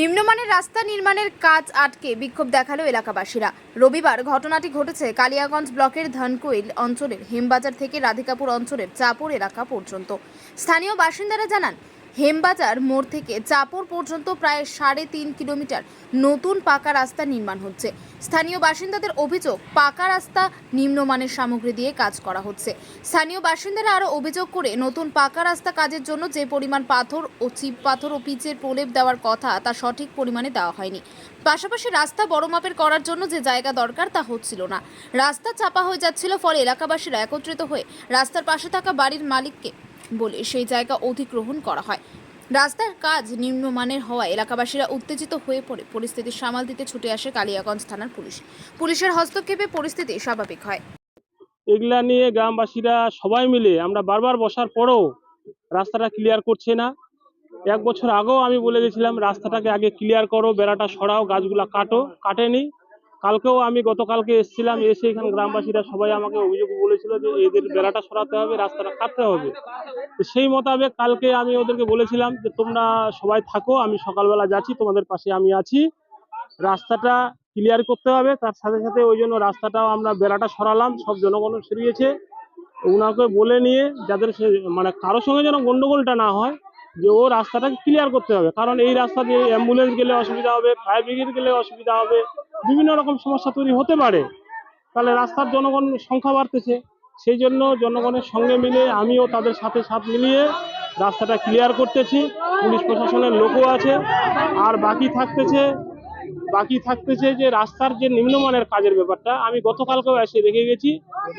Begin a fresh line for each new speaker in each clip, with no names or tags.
নিম্নমানের রাস্তা নির্মাণের কাজ আটকে বিক্ষোভ দেখাল এলাকাবাসীরা। রবিবার ঘটনাটি ঘটেছে কালিয়াগঞ্জ ব্লকের ধনকোইল অঞ্চলের, হেমবাজার থেকে রাধিকাপুর অঞ্চলের চাপড় এলাকা পর্যন্ত। স্থানীয় বাসিন্দারা জানান হেমবাজার মোড় থেকে চাপড় পর্যন্ত প্রায় সাড়ে তিন কিলোমিটার নতুন পাকা রাস্তা নির্মাণ হচ্ছে। স্থানীয় বাসিন্দাদের অভিযোগ, পাকা রাস্তা নিম্নমানের সামগ্রী দিয়ে কাজ করা হচ্ছে। স্থানীয় বাসিন্দারা আরও অভিযোগ করে, নতুন পাকা রাস্তা কাজের জন্য যে পরিমাণ পাথর ও চিপ পাথর ও পিচের প্রলেপ দেওয়ার কথা তা সঠিক পরিমাণে দেওয়া হয়নি। পাশাপাশি রাস্তা বড় মাপের করার জন্য যে জায়গা দরকার তা হচ্ছিল না। রাস্তা চাপা হয়ে যাচ্ছিল ফলে এলাকাবাসীরা একত্রিত হয়ে রাস্তার পাশে থাকা বাড়ির মালিককে বলে সেই জায়গা অধিগ্রহণ করা হয়। রাস্তার কাজ নিম্নমানের হওয়ায় এলাকাবাসীরা উত্তেজিত হয়ে পড়ে। পরিস্থিতি সামাল দিতে ছুটে আসে কালিয়াগঞ্জ থানার পুলিশ। পুলিশের হস্তক্ষেপে পরিস্থিতি স্বাভাবিক হয়।
এগুলা নিয়ে গ্রামবাসীরা সবাই মিলে আমরা বারবার বসার পরেও রাস্তাটা ক্লিয়ার করছে না। এক বছর আগেও আমি বলে গেছিলাম, রাস্তাটাকে আগে ক্লিয়ার করো, বেড়াটা সরাও, গাছগুলা কাটো, কাটেনি। কালকেও আমি গতকালকে এসেছিলাম, এসে এখানে গ্রামবাসীরা সবাই আমাকে অভিযোগ বলেছিল যে এদের বেড়াটা সরাতে হবে, রাস্তাটা কাটতে হবে। সেই মোতাবেক কালকে আমি ওদেরকে বলেছিলাম যে তোমরা সবাই থাকো, আমি সকালবেলা যাচ্ছি, তোমাদের পাশে আমি আছি। রাস্তাটা ক্লিয়ার করতে হবে, তার সাথে সাথে ওই জন্য রাস্তাটাও আমরা বেড়াটা সরালাম, সব জনগণ সরিয়েছে। ওনাকে বলে নিয়ে যাদের সে মানে কারোর সঙ্গে যেন গন্ডগোলটা না হয়, যে ও রাস্তাটাকে ক্লিয়ার করতে হবে। কারণ এই রাস্তা দিয়ে অ্যাম্বুলেন্স গেলে অসুবিধা হবে ফায়ার ব্রিগেড গেলে অসুবিধা হবে বিভিন্ন রকম সমস্যা তৈরি হতে পারে, তাহলে রাস্তার জনগণ সংখ্যা বাড়তেছে। সেই জন্য জনগণের সঙ্গে মিলে আমিও তাদের সাথে সাথ মিলিয়ে রাস্তাটা ক্লিয়ার করতেছি। পুলিশ প্রশাসনের লোকও আছে, আর বাকি থাকতেছে বাকি থাকতেছে যে রাস্তার যে নিম্নমানের কাজের ব্যাপারটা, আমি গতকালকেও এসে দেখে গেছি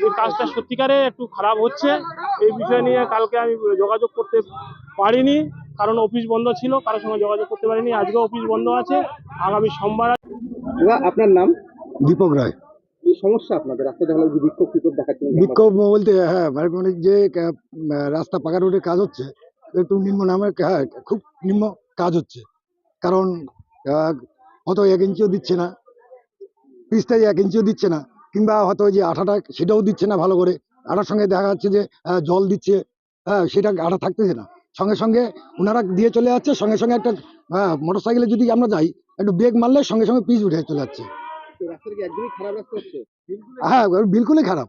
এই কাজটা সত্যিকারে একটু খারাপ হচ্ছে। এই বিষয় নিয়ে কালকে আমি যোগাযোগ করতে পারিনি, কারণ অফিস বন্ধ ছিল, কারোর সঙ্গে যোগাযোগ করতে পারিনি। আজকে অফিস বন্ধ আছে, আগামী সোমবার
আপনার নাম?
দীপক রায়।
সমস্যা আপনাদের? রাস্তা দেখা যে বিক্ষোভ দেখাচ্ছেন
বিক্ষোভ বলতে হ্যাঁ মানে মানে যে রাস্তা পাকা রোডের কাজ হচ্ছে একটু নিম্ন নামের হ্যাঁ খুব নিম্ন কাজ হচ্ছে। কারণ হয়তো এক ইঞ্চিও দিচ্ছে না এক ইঞ্চিও দিচ্ছে না কিংবা হয়তো যে আঠাটা সেটাও দিচ্ছে না ভালো করে। আটার সঙ্গে দেখা যাচ্ছে যে জল দিচ্ছে হ্যাঁ সেটা আটা থাকতেছে না। সঙ্গে সঙ্গে ওনারা দিয়ে চলে যাচ্ছে, সঙ্গে সঙ্গে একটা মোটর সাইকেলে যদি আমরা যাই, একটু ব্রেক মারলে সঙ্গে সঙ্গে পিচ উঠে চলে যাচ্ছে। হ্যাঁ বিলকুলই খারাপ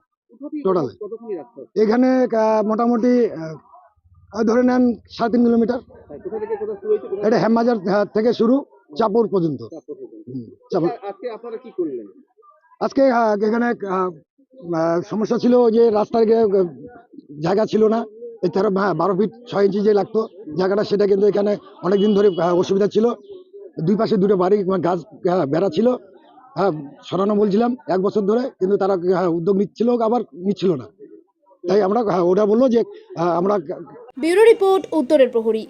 হচ্ছে
এখানে মোটামুটি ধরে নেন সাড়ে তিন কিলোমিটার। এটা হেমবাজার থেকে শুরু চাপড় পর্যন্ত।
আজকে
এখানে সমস্যা ছিল যে রাস্তার জায়গা ছিল না। এই তেরো বারো ফিট ছয় ইঞ্চি যে লাগতো, জায়গাটা সেটা কিন্তু এখানে অনেকদিন ধরে অসুবিধা ছিল। দুই পাশে দুটো বাড়ি গাছ বেড়া ছিল। হ্যাঁ সরানো বলছিলাম, এক বছর ধরে কিন্তু তারা উদ্যোগ নিচ্ছিল, আবার নিচ্ছিল না। তাই আমরা ওটা বলল যে আমরা
ব্যুরো রিপোর্ট, উত্তরের প্রহরী।